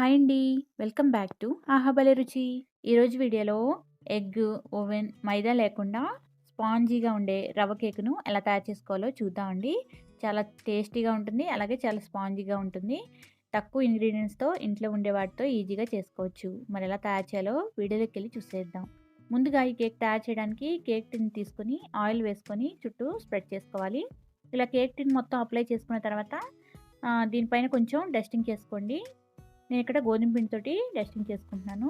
Hi అండి. Welcome back to ఆహాబలే రుచి. ఈరోజు వీడియోలో ఎగ్, ఓవెన్, మైదా లేకుండా స్పాంజీగా ఉండే రవ్వ కేక్ను ఎలా తయారు చేసుకోవాలో చూద్దామండి. చాలా టేస్టీగా ఉంటుంది. అలాగే చాలా స్పాంజీగా ఉంటుంది. తక్కువ ఇంగ్రీడియంట్స్తో ఇంట్లో ఉండే వాటితో ఈజీగా చేసుకోవచ్చు. మరి ఎలా తయారు చేయాలో వీడియోలోకి వెళ్ళి చూసేద్దాం. ముందుగా ఈ కేక్ తయారు చేయడానికి కేక్ టిన్ తీసుకొని ఆయిల్ వేసుకొని చుట్టూ స్ప్రెడ్ చేసుకోవాలి. ఇలా కేక్ టిన్ మొత్తం అప్లై చేసుకున్న తర్వాత దీనిపైన కొంచెం డస్టింగ్ చేసుకోండి. నేను ఇక్కడ గోధుమ పిండితోటి డస్టింగ్ చేసుకుంటున్నాను.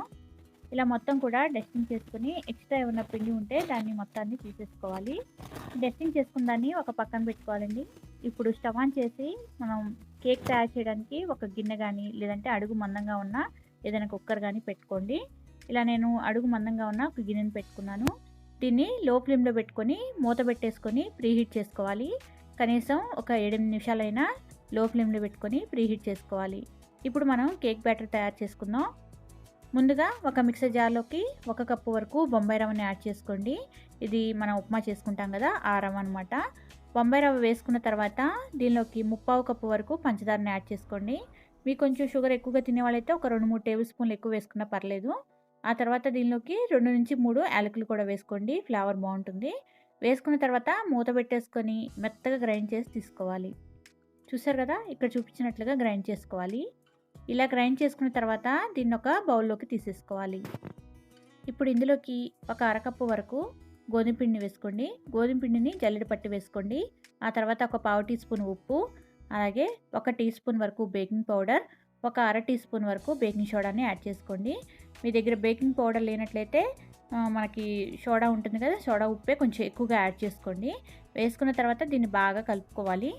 ఇలా మొత్తం కూడా డస్టింగ్ చేసుకుని ఎక్స్ట్రా ఏమైనా పిండి ఉంటే దాన్ని మొత్తాన్ని తీసేసుకోవాలి. డస్టింగ్ చేసుకున్న దాన్ని ఒక పక్కన పెట్టుకోవాలండి. ఇప్పుడు స్టవ్ ఆన్ చేసి మనం కేక్ తయారు చేయడానికి ఒక గిన్నె కానీ లేదంటే అడుగు మందంగా ఉన్న ఏదైనా కుక్కర్ కానీ పెట్టుకోండి. ఇలా నేను అడుగు మందంగా ఉన్న ఒక గిన్నెని పెట్టుకున్నాను. దీన్ని లో ఫ్లేమ్‌లో పెట్టుకొని మూత పెట్టేసుకొని ప్రీహీట్ చేసుకోవాలి. కనీసం ఒక 7, 8 నిమిషాలైనా లో ఫ్లేమ్‌లో పెట్టుకొని ప్రీహీట్ చేసుకోవాలి. ఇప్పుడు మనం కేక్ బ్యాటర్ తయారు చేసుకుందాం. ముందుగా ఒక మిక్సర్ జార్‌లోకి ఒక కప్పు వరకు బొంబాయి రవ్వని యాడ్ చేసుకోండి. ఇది మనం ఉప్మా చేసుకుంటాం కదా! ఆ రవ్వ అనమాట. బొంబాయి రవ్వ వేసుకున్న తర్వాత దీనిలోకి ముప్పావు కప్పు వరకు పంచదారని యాడ్ చేసుకోండి. మీకు కొంచెం షుగర్ ఎక్కువగా తినేవాళ్ళైతే ఒక 2, 3 టేబుల్ స్పూన్లు ఎక్కువ వేసుకున్నా పర్లేదు. ఆ తర్వాత దీనిలోకి 2-3 యాలకులు కూడా వేసుకోండి. ఫ్లేవర్ బాగుంటుంది వేసుకున్న తర్వాత మూత పెట్టేసుకొని మెత్తగా గ్రైండ్ చేసి తీసుకోవాలి. చూసారు కదా! ఇక్కడ చూపించినట్లుగా గ్రైండ్ చేసుకోవాలి. ఇలా గ్రైండ్ చేసుకున్న తర్వాత దీన్ని ఒక బౌల్‌లోకి తీసేసుకోవాలి. ఇప్పుడు ఇందులోకి ఒక అరకప్పు వరకు గోధుమ పిండిని వేసుకోండి. గోధుమ పిండిని జల్లెడ పట్టి వేసుకోండి. ఆ తర్వాత ఒక పావు టీ స్పూన్ ఉప్పు, అలాగే ఒక టీ స్పూన్ వరకు బేకింగ్ పౌడర్, ఒక అర టీ స్పూన్ వరకు బేకింగ్ సోడాని యాడ్ చేసుకోండి. మీ దగ్గర బేకింగ్ పౌడర్ లేనట్లయితే మనకి సోడా ఉంటుంది కదా! సోడా ఉప్పే కొంచెం ఎక్కువగా యాడ్ చేసుకోండి. వేసుకున్న తర్వాత దీన్ని బాగా కలుపుకోవాలి.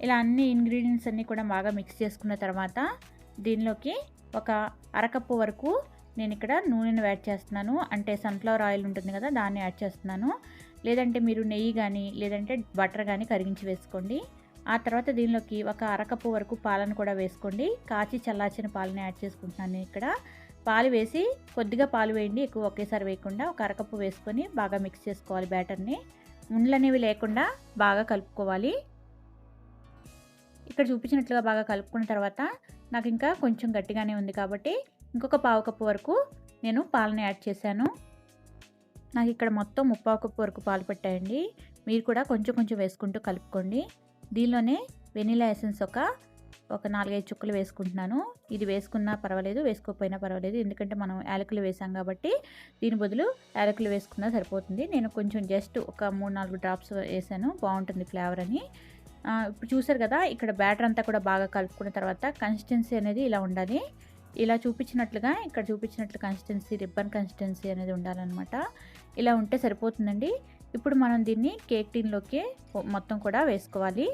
ఇలా అన్ని ఇంగ్రీడియంట్స్ అన్నీ కూడా బాగా మిక్స్ చేసుకున్న తర్వాత దీనిలోకి ఒక అరకప్పు వరకు నేను ఇక్కడ నూనెను యాడ్ చేస్తున్నాను. అంటే సన్‌ఫ్లవర్ ఆయిల్ ఉంటుంది కదా! దాన్ని యాడ్ చేస్తున్నాను. లేదంటే మీరు నెయ్యి కానీ లేదంటే బటర్ కానీ కరిగించి వేసుకోండి. ఆ తర్వాత దీనిలోకి ఒక అరకప్పు వరకు పాలను కూడా వేసుకోండి. కాచి చల్లార్చిన పాలని యాడ్ చేసుకుంటున్నాను ఇక్కడ పాలు వేసి కొద్దిగా పాలు వేయండి. ఎక్కువ ఒకేసారి వేయకుండా ఒక అరకప్పు వేసుకొని బాగా మిక్స్ చేసుకోవాలి బ్యాటర్‌ని. ఉండలనేవి లేకుండా బాగా కలుపుకోవాలి. ఇక్కడ చూపించినట్లుగా బాగా కలుపుకున్న తర్వాత నాకు ఇంకా కొంచెం గట్టిగానే ఉంది కాబట్టి ఇంకొక పావు కప్పు వరకు నేను పాలని యాడ్ చేశాను. నాకు ఇక్కడ మొత్తం ముప్పావు కప్పు వరకు పాలు పెట్టాయండి మీరు కూడా కొంచెం కొంచెం వేసుకుంటూ కలుపుకోండి. దీనిలోనే వెనీలా ఎసెన్స్ ఒక, ఒక 4, 5 చుక్కలు వేసుకుంటున్నాను. ఇది వేసుకున్నా పర్వాలేదు, వేసుకోకపోయినా పర్వాలేదు. ఎందుకంటే మనం యాలకులు వేసాం కాబట్టి దీని బదులు యాలకులు వేసుకున్నా సరిపోతుంది. నేను కొంచెం జస్ట్ ఒక 3, 4 డ్రాప్స్ వేసాను. బాగుంటుంది ఫ్లేవర్ అని. ఇప్పుడు చూసారు కదా! ఇక్కడ బ్యాటర్ అంతా కూడా బాగా కలుపుకున్న తర్వాత కన్సిస్టెన్సీ అనేది ఇలా ఉండాలి. ఇలా చూపించినట్లుగా ఇక్కడ చూపించినట్లు కన్సిస్టెన్సీ రిబ్బన్ కన్సిస్టెన్సీ అనేది ఉండాలన్నమాట ఇలా ఉంటే సరిపోతుందండి. ఇప్పుడు మనం దీన్ని కేక్ టిన్‌లోకి మొత్తం కూడా వేసుకోవాలి.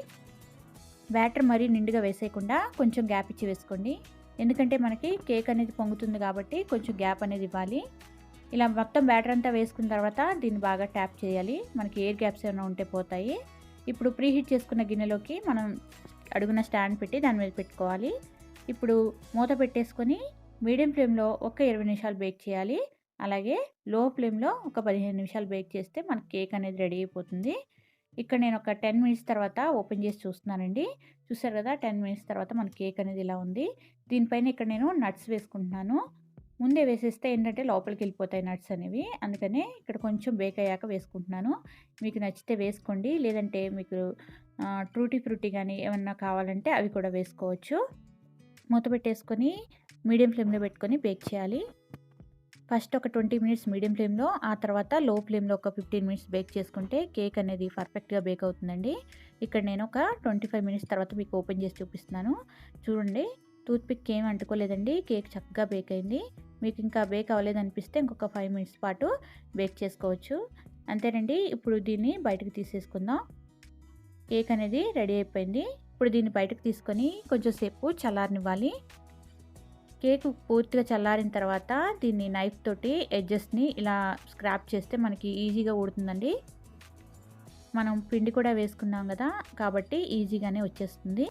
బ్యాటర్ మరీ నిండుగా వేసేయకుండా కొంచెం గ్యాప్ ఇచ్చి వేసుకోండి. ఎందుకంటే మనకి కేక్ అనేది పొంగుతుంది కాబట్టి కొంచెం గ్యాప్ అనేది ఇవ్వాలి. ఇలా మొత్తం బ్యాటర్ అంతా వేసుకున్న తర్వాత దీన్ని బాగా ట్యాప్ చేయాలి. మనకి ఎయిర్ గ్యాప్స్ ఏమైనా ఉంటే పోతాయి. ఇప్పుడు ప్రీహీట్ చేసుకున్న గిన్నెలోకి మనం అడుగున స్టాండ్ పెట్టి దాని మీద పెట్టుకోవాలి. ఇప్పుడు మూత పెట్టేసుకొని మీడియం ఫ్లేమ్‌లో ఒక 20 నిమిషాలు బేక్ చేయాలి. అలాగే లో ఫ్లేమ్‌లో ఒక 15 నిమిషాలు బేక్ చేస్తే మన కేక్ అనేది రెడీ అయిపోతుంది. ఇక్కడ నేను ఒక 10 మినిట్స్ తర్వాత ఓపెన్ చేసి చూస్తున్నానండి. చూసారు కదా! 10 మినిట్స్ తర్వాత మన కేక్ అనేది ఇలా ఉంది. దీనిపైన ఇక్కడ నేను నట్స్ వేసుకుంటున్నాను. ముందే వేసేస్తే ఏంటంటే లోపలికి వెళ్ళిపోతాయి నట్స్ అనేవి. అందుకనే ఇక్కడ కొంచెం బేక్ అయ్యాక వేసుకుంటున్నాను. మీకు నచ్చితే వేసుకోండి. లేదంటే మీకు ట్రూటీ ఫ్రూటీ కానీ ఏమన్నా కావాలంటే అవి కూడా వేసుకోవచ్చు. మూత పెట్టేసుకొని మీడియం ఫ్లేమ్‌లో పెట్టుకొని బేక్ చేయాలి. ఫస్ట్ ఒక 20 మినిట్స్ మీడియం ఫ్లేమ్‌లో, ఆ తర్వాత లో ఫ్లేమ్‌లో ఒక 15 మినిట్స్ బేక్ చేసుకుంటే కేక్ అనేది పర్ఫెక్ట్‌గా బేక్ అవుతుందండి. ఇక్కడ నేను ఒక 25 మినిట్స్ తర్వాత మీకు ఓపెన్ చేసి చూపిస్తున్నాను. చూడండి టూత్పిక్ ఏం అంటుకోలేదండి. కేక్ చక్కగా బేక్ అయింది. మీకు ఇంకా బేక్ అవ్వలేదనిపిస్తే ఇంకొక ఫైవ్ మినిట్స్ పాటు బేక్ చేసుకోవచ్చు. అంతేనండి. ఇప్పుడు దీన్ని బయటకు తీసేసుకుందాం. కేక్ అనేది రెడీ అయిపోయింది. ఇప్పుడు దీన్ని బయటకు తీసుకొని కొంచెంసేపు చల్లారనివ్వాలి. కేక్ పూర్తిగా చల్లారిన తర్వాత దీన్ని నైఫ్ తోటి ఎడ్జెస్‌ని ఇలా స్క్రాప్ చేస్తే మనకి ఈజీగా ఊడుతుందండి. మనం పిండి కూడా వేసుకున్నాం కదా! కాబట్టి ఈజీగానే వచ్చేస్తుంది.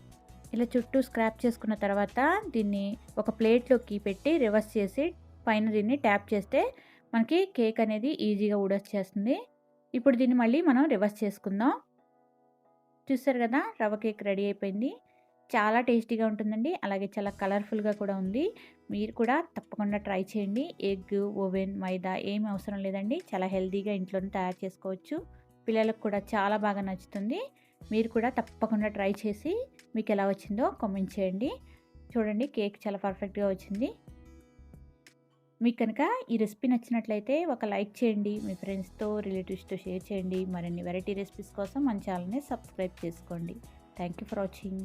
ఇలా చుట్టూ స్క్రాప్ చేసుకున్న తర్వాత దీన్ని ఒక ప్లేట్‌లోకి పెట్టి రివర్స్ చేసి పైన దీన్ని ట్యాప్ చేస్తే మనకి కేక్ అనేది ఈజీగా ఊడొచ్చేస్తుంది. ఇప్పుడు దీన్ని మళ్ళీ మనం రివర్స్ చేసుకుందాం. చూస్తారు కదా! రవ్వ కేక్ రెడీ అయిపోయింది. చాలా టేస్టీగా ఉంటుందండి. అలాగే చాలా కలర్‌ఫుల్‌గా కూడా ఉంది. మీరు కూడా తప్పకుండా ట్రై చేయండి. ఎగ్, ఓవెన్, మైదా ఏమి అవసరం లేదండి. చాలా హెల్తీగా ఇంట్లోనే తయారు చేసుకోవచ్చు. పిల్లలకు కూడా చాలా బాగా నచ్చుతుంది. మీరు కూడా తప్పకుండా ట్రై చేసి మీకు ఎలా వచ్చిందో కామెంట్ చేయండి. చూడండి కేక్ చాలా పర్ఫెక్ట్‌గా వచ్చింది. మీకు కనుక ఈ రెసిపీ నచ్చినట్లయితే ఒక లైక్ చేయండి. మీ ఫ్రెండ్స్‌తో, రిలేటివ్స్‌తో షేర్ చేయండి. మరిన్ని వెరైటీ రెసిపీస్ కోసం మన ఛానల్‌ని సబ్స్క్రైబ్ చేసుకోండి. Thank you for watching.